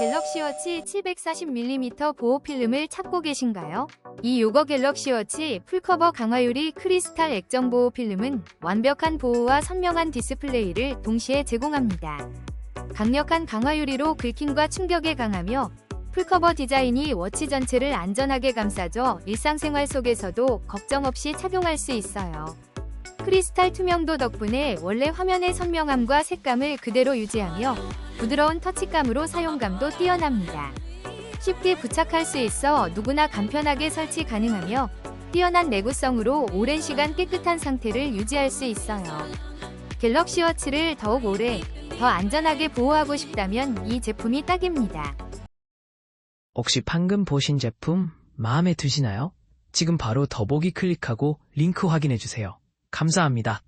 갤럭시워치 740mm 보호 필름을 찾고 계신가요? 이 요거 갤럭시워치 풀커버 강화유리 크리스탈 액정 보호 필름은 완벽한 보호와 선명한 디스플레이를 동시에 제공합니다. 강력한 강화유리로 긁힘과 충격에 강하며 풀커버 디자인이 워치 전체를 안전하게 감싸줘 일상생활 속에서도 걱정 없이 착용할 수 있어요. 크리스탈 투명도 덕분에 원래 화면의 선명함과 색감을 그대로 유지하며 부드러운 터치감으로 사용감도 뛰어납니다. 쉽게 부착할 수 있어 누구나 간편하게 설치 가능하며 뛰어난 내구성으로 오랜 시간 깨끗한 상태를 유지할 수 있어요. 갤럭시 워치를 더욱 오래, 더 안전하게 보호하고 싶다면 이 제품이 딱입니다. 혹시 방금 보신 제품 마음에 드시나요? 지금 바로 더보기 클릭하고 링크 확인해주세요. 감사합니다.